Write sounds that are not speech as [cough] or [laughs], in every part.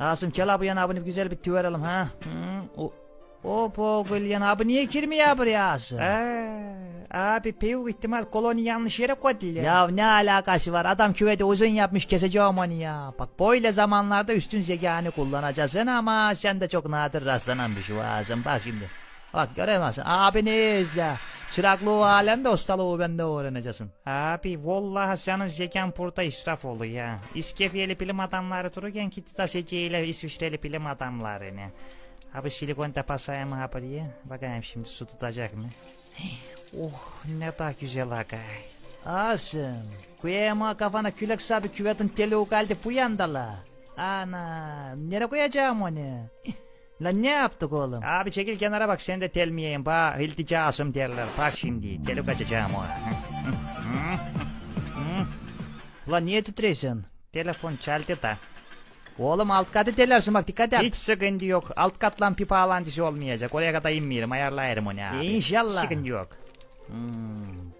Asım gel abi yan abini güzel bir tüverelim ha. Hı, o, o Pogulyan abi niye girmiyor buraya Asım? abi büyük ihtimal koloni yanlış yere koydular. Ya ne alakası var? Adam küveti uzun yapmış keseceğim onu ya. Bak böyle zamanlarda üstün zekanı kullanacaksın ama sen de çok nadir rastlanan bir şey lazım. Bak şimdi. Bak göremezsin. Abini izle. Çıraklığı alemde ustalığı bende öğreneceksin. Abi vallahi senin zekan burada israf oluyor ya. İskefiyeli bilim adamları dururken de zekaıyla İsviçreli bilim adamlarını. Abi silikon tapasaya mı abi Bakayım şimdi su tutacak mı? Oh ne da güzel aga. Asım. Koyama kafana külek sabi küvetin teli ukaldi bu yandala. Ana. Nereye koyacağım onu? Lan ne yaptık oğlum? Abi çekil kenara bak sen de telmeyeyim. Bak ilticasım derler. Bak şimdi teluk açacağım o. [laughs] Lan niye titriyorsun? Telefon çaldı da. Oğlum alt katı telersin bak dikkat et. Hiç sıkıntı yok. Alt katlan pipa alantisi olmayacak. Oraya kadar inmeyelim. Ayarlayarım onu abi. İnşallah. Sıkıntı yok. Hmm,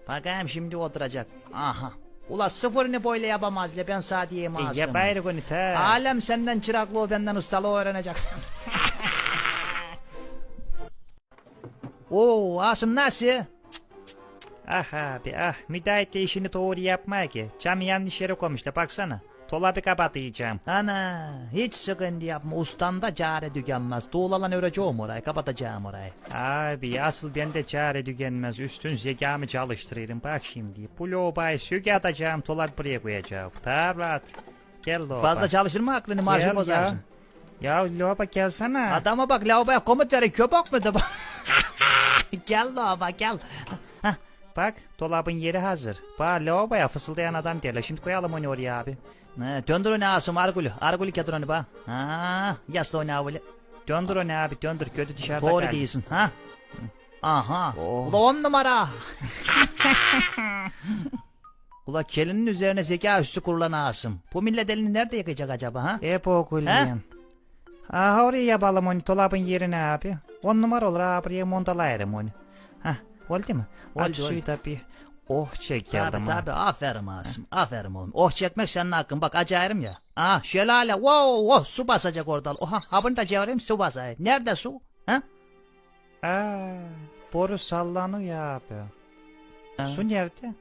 bakayım şimdi oturacak. Aha. Ula sıfırını böyle yapamaz le ben sana diyeyim E, Asım. Yapayım onu ta. Alem senden çıraklığı benden ustalığı öğrenecek. [laughs] Oo Asım nasıl? Ah abi ah. Müteahhit de işini doğru yapmaya ki. Camı yanlış yere koymuşlar. Baksana. Dolabı kapatacağım. Ana hiç sıkıntı yapma ustand çare tükenmez. Tuğlalan öreceğim orayı kapatacağım orayı. Abi asıl bende çare tükenmez. Üstün zekamı çalıştırırım. Bak şimdi. Bu lobayı söke atacağım. Dolabı buraya koyacağım. Tabii. Gel loba. Fazla çalışırma aklını marşı Gel bozarsın. Ya. Ya loba gelsene. Adama bak lavaboya komut verin köpek mi de bak. [laughs] [laughs] gel lava gel. Hah, Bak dolabın yeri hazır. Bak lavaboya fısıldayan adam derler. Şimdi koyalım onu oraya abi. Ne, döndür onu Asım Argulü. Argulü getir onu bak. Ha, yasla onu avuli. Döndür onu abi döndür. Kötü dışarıda Doğru değilsin ha. Aha. Oh. Ula on numara. [laughs] Ula kelinin üzerine zeka üstü kurulan Asım. Bu millet elini nerede yakacak acaba ha? E bokulyan. Aha oraya yapalım onu dolabın yerine abi. On numara olur abi buraya montalayarım onu. Hah oldu mu? Oldu, suyu bir oh çekelim. Tabi tabi aferin Asım aferin oğlum. Oh çekmek senin hakkın bak acayırım ya. Ah şelale wow, wow su basacak orada. Oha ha bunu da çevireyim su basayım. Nerede su? Ha? Aa, boru sallanıyor abi. Ha. Su nerede?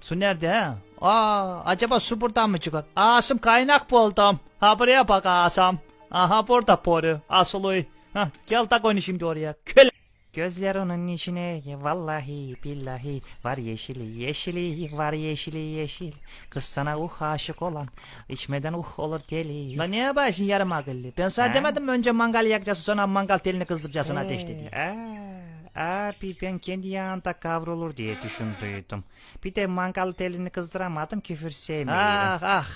Su nerede ha? Aa acaba su buradan mı çıkar? Asım kaynak buldum. Ha buraya bak Asım. Aha burada boru. Asılı. Ha gel tak onu şimdi oraya. Köle. Gözlerinin içine vallahi billahi var yeşili yeşili var yeşili yeşil. Kız sana uh aşık olan içmeden uh olur deli. La niye yapıyorsun yarım akıllı? Ben sana Ha? demedim mi önce mangal yakacaksın sonra mangal telini kızdıracaksın. Ee, aa, abi ben kendi yanında kavrulur diye düşündüydüm. Bir de mangal telini kızdıramadım küfür sevmiyorum. Ah ah.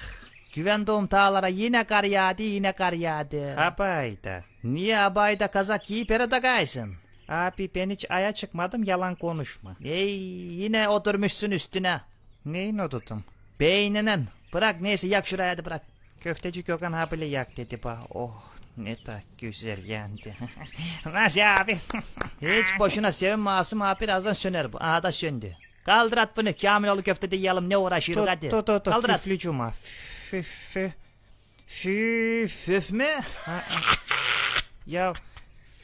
Güvendiğim tağlara yine kar yağdı yine kar yağdı. Abayda. Niye abayda kazak giyip yere takaysın? Abi ben hiç aya çıkmadım yalan konuşma. Ey yine oturmuşsun üstüne. Neyin odudum? Beyninin. Bırak neyse yak şuraya hadi bırak. Köfteci Gökhan abiyle yak dedi ba. Oh ne da güzel yandı. [laughs] Nasıl abi? [laughs] Hiç boşuna sevinme Asım abi birazdan söner bu. Aha da söndü. Kaldır at bunu Kamiloğlu köfte yiyelim ne uğraşıyoruz Tut hadi. tut tut Kaldır at. füflü cuma. Füfü. Füf. Füf mü? Ya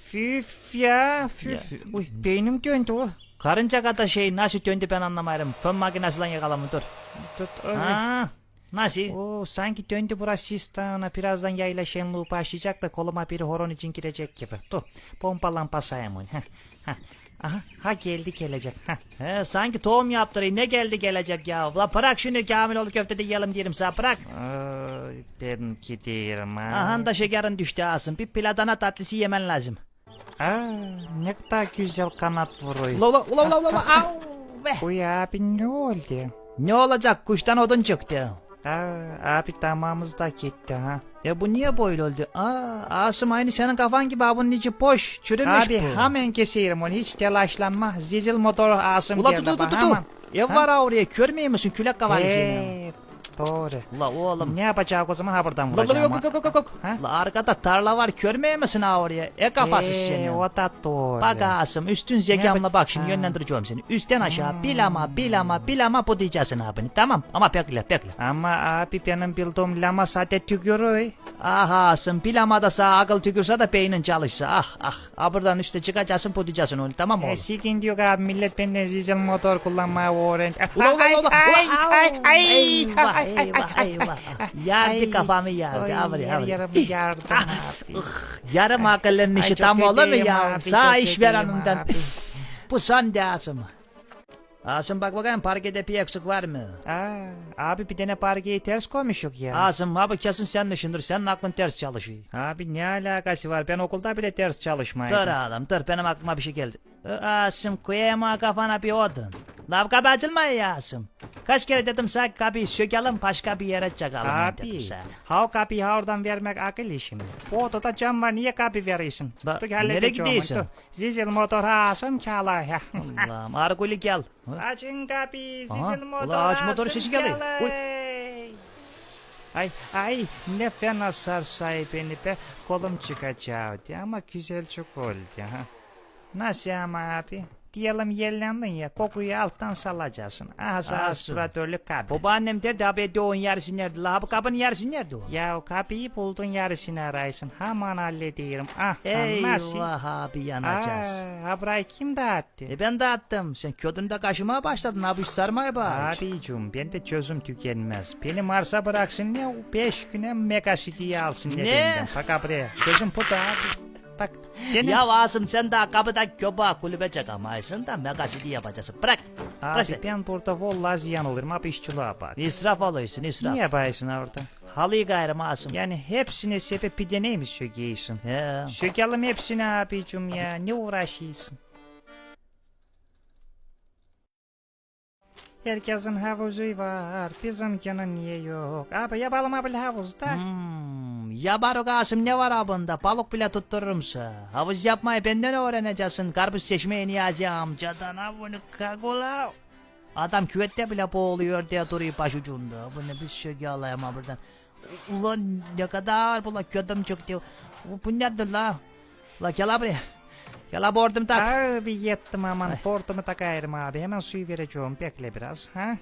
füf ya füf. Uy beynim döndü o. Karınca kadar şey nasıl döndü ben anlamayırım. Fön makinesiyle yakalama dur. Tut öyle. Ha, nasıl? Oo sanki döndü burası sistana. Birazdan yayla şenliği başlayacak da koluma biri horon için girecek gibi. Dur onu. [laughs] Heh, heh. Aha ha geldi gelecek. Heh. He, sanki tohum yaptırayım ne geldi gelecek ya. La bırak şunu Kamiloğlu köfte de yiyelim diyelim sana bırak. Ay, ben gidiyorum ha. Aha da şekerin düştü Asım. Bir pilatana tatlısı yemen lazım. Aa, ne kadar güzel kanat vuruyor. Ula ula ula ula ula. Au be. Uy abi ne oldu? Ne olacak kuştan odun çıktı. Aa, abi damağımız da gitti ha. Ya bu niye böyle oldu? Aa, Asım aynı senin kafan gibi ha, bunun içi boş. Çürümüş Abi bu. hemen keserim onu hiç telaşlanma. Zizil motoru asım Ula geldi dur dur bak, dur dur. hemen. Ev var ha oraya körmüyor musun? Külek kafalı seni. Ee, Doğru. La oğlum. Ne yapacak o zaman ha buradan La la vuracağım. yok yok yok yok yok. Ha? La arkada tarla var körmeye misin ha oraya? E kafası Ee, senin. o da doğru. Bak Asım üstün zekamla bak şimdi Ha. yönlendireceğim seni. Üstten aşağı bilama bilama bilama bu diyeceksin abini. Tamam ama bekle bekle. Ama abi benim bildiğim lama sade tükürüyor. Aha Asım bilama da sağ akıl tükürse de beynin çalışsa. Ah ah. Ha buradan üstte çıkacaksın bu diyeceksin onu tamam mı E, oğlum? sikin diyor abi millet benden zizel motor kullanmayı öğrendi. Ula ula Ay, ula ay, ula. ay, ay, Eyvah ay, ay, eyvah ay, eyvah. ay, Yardı ay. Kafamı yardı. Oy, Abri yer abri. yarımı yardım abi. Yarım akıllının Ay, işi tam olur mu ya? Sağ işverenimden. ödeyim abi. Bu son de Asım. Asım bak bakayım parkede bir eksik var mı? Aa, abi bir tane parkeyi ters koymuşuk ya. Asım abi kesin sen düşündür. Senin aklın ters çalışıyor. Abi ne alakası var? Ben okulda bile ters çalışmaydım. Dur adam dur benim aklıma bir şey geldi. Asım koyama kafana bir odun. Lav kapı açılmıyor ya Asım. Kaç kere dedim sana kapıyı sökelim başka bir yere çakalım dedim Abi, sana. ha o kapıyı ha oradan vermek akıl işi mi? O odada cam var, niye kapı veriyorsun? Da- Dur, nereye halledeceğim gidiyorsun? onu, dur. Zizil motor ha asım kala. [laughs] Allah'ım Arguli gel. Ha? Açın kapıyı, Aha, zizil motor ula aç asım motoru sesi geliyor. kala. Ay ay ne fena sarsay beni be kolum çıkacaktı ama güzel çok oldu ha. Nasıl ama abi? Diyelim yerlendin ya kokuyu alttan salacaksın. Ağzı Asım. aspiratörlü kapı. Babaannem derdi abi doğun yarısı nerede? La bu kapının yarısı nerede o? Ya o kapıyı buldun yarısını araysın. Hemen hallediyorum. Ah nasıl? Eyvah abi yanacağız. Aa, ha burayı kim dağıttı? E ben de attım. Sen kötünde kaşımaya başladın abi sarmaya bak. Abicim ben de çözüm tükenmez. Beni Mars'a bıraksın o beş güne Mega City'yi alsın ne? Ne? benden. Bak. Çözüm bu da abi. Bak. Gene. Ya Asım sen daha kapıda köpeği kulübe çakamaysın da megasidi yapacaksın. Bırak. Bırak Abi sen. ben burada vallahi ziyan olurum. Abi işçiliğe bak. İsraf oluyorsun israf. Niye yapıyorsun orada? Halıyı gayrı Asım. Yani hepsine sebep bir deney mi söylüyorsun? He. Sökelim hepsini abicim ya. Ne uğraşıyorsun? Herkesin havuzu var. Bizimkinin niye yok? Abi yapalım abi havuzda. Hmm, ya Baruk Asım ne var abında? Balık bile tuttururumsa. Havuz yapmayı benden öğreneceksin. Karpuz seçmeyi Niyazi amcadan. Ha bunu kagula. Adam küvette bile boğuluyor diye duruyor başucunda. Bunu bir şey alayım buradan. Ulan ne kadar bu la kötüm çıktı. Bu, nedir la? La gel buraya. Gel abi ordum tak. Abi yettim aman fortumu takayım abi. Hemen suyu vereceğim. Bekle biraz. Ha?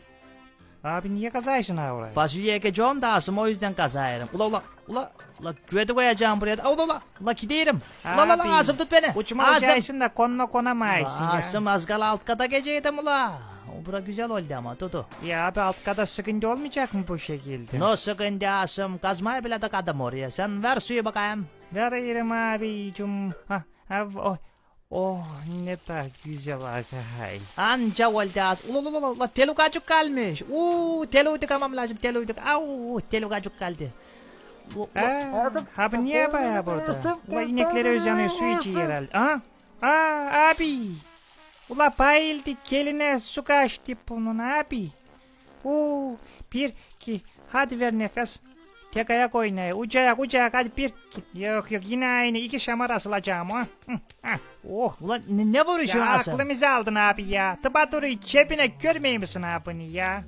Abi niye kazıyorsun ha oraya? Fasulye ekeceğim da Asım o yüzden kazayırım. Ula ula ula. Ula küveti koyacağım buraya. Ula ula. Ula gideyim. Ula ula ula Asım tut beni. Uçma Asım. olacaksın da konma konamayısın ya. Asım az kala alt kata geçeydim ula. Bura güzel oldu ama tutu. Ya abi alt kata sıkıntı olmayacak mı bu şekilde? No sıkıntı Asım. Kazmayı bile takadım oraya. Sen ver suyu bakayım. Veririm abicim. Ha, ha, oh, oh ne da güzel akay. Anca oldu az. Ula ula ula ula telukacık kalmış. Uuu teluğu tıkamam lazım teluğu tık. Au telukacık kaldı. U- u- Aa, abi niye yapıyor burada? Ula inekleri özyanıyor su içiyor herhalde. Aa, aa abi. Ula bayıldı keline su kaçtı bunun abi. Oo, bir, iki, hadi ver nefes. Tek ayak oynaya, ucu ayak, ucu ayak, hadi bir. Yok yok yine aynı, iki şamar asılacağım ha. Oh, Ulan ne, ne vuruyorsun ya aklımızı aldın abi ya. Tıpa duruyor cebine görmeyeyim misin abini ya?